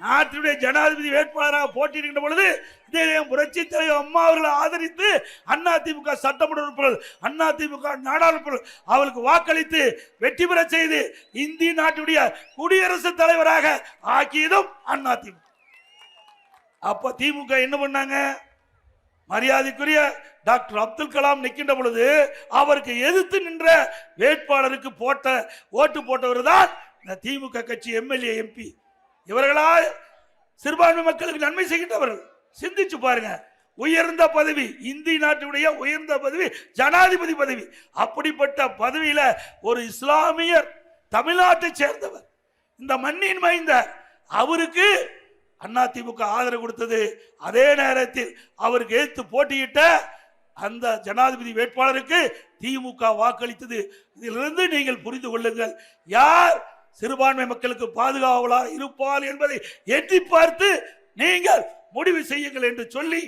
நாட்டினுடைய ஜனாதிபதி வேட்பாளராக போட்டியிடுகின்ற பொழுது இதயம் புரட்சி தலைவர் அம்மா அவர்களை ஆதரித்து அண்ணா திமுக சட்டமன்ற உறுப்பினர் அண்ணா திமுக நாடாளுமன்ற அவளுக்கு வாக்களித்து வெற்றி பெற செய்து இந்திய நாட்டுடைய குடியரசுத் தலைவராக ஆக்கியதும் அண்ணா திமுக. அப்ப திமுக என்ன பண்ணாங்க? மரியாதைக்குரிய டாக்டர் அப்துல் கலாம் நிற்கின்ற பொழுது அவருக்கு எதிர்த்து நின்ற வேட்பாளருக்கு போட்ட ஓட்டு போட்டவர் தான் இந்த திமுக கட்சி எம்எல்ஏ எம்பி. இவர்களா சிறுபான்மை மக்களுக்கு நன்மை செய்கின்றவர்கள். சிந்திச்சு பாருங்க. உயர்ந்த பதவி இந்தி நாட்டினுடைய உயர்ந்த பதவி ஜனாதிபதி பதவி. அப்படிப்பட்ட பதவியில ஒரு இஸ்லாமியர் தமிழ்நாட்டை சேர்ந்தவர். இந்த மண்ணின் மைந்த அவருக்கு அதிமுக ஆதரவு கொடுத்தது. அதே நேரத்தில் அவருக்கு எதிர்த்து போட்டியிட்ட அந்த ஜனாதிபதி வேட்பாளருக்கு திமுக வாக்களித்தது. இதிலிருந்து நீங்கள் புரிந்து கொள்ளுங்கள். யார் சிறுபான்மை மக்களுக்கு பாதுகாவலா இருப்பார் என்பதை எட்டி பார்த்து நீங்கள் முடிவு செய்யுங்கள் என்று சொல்லி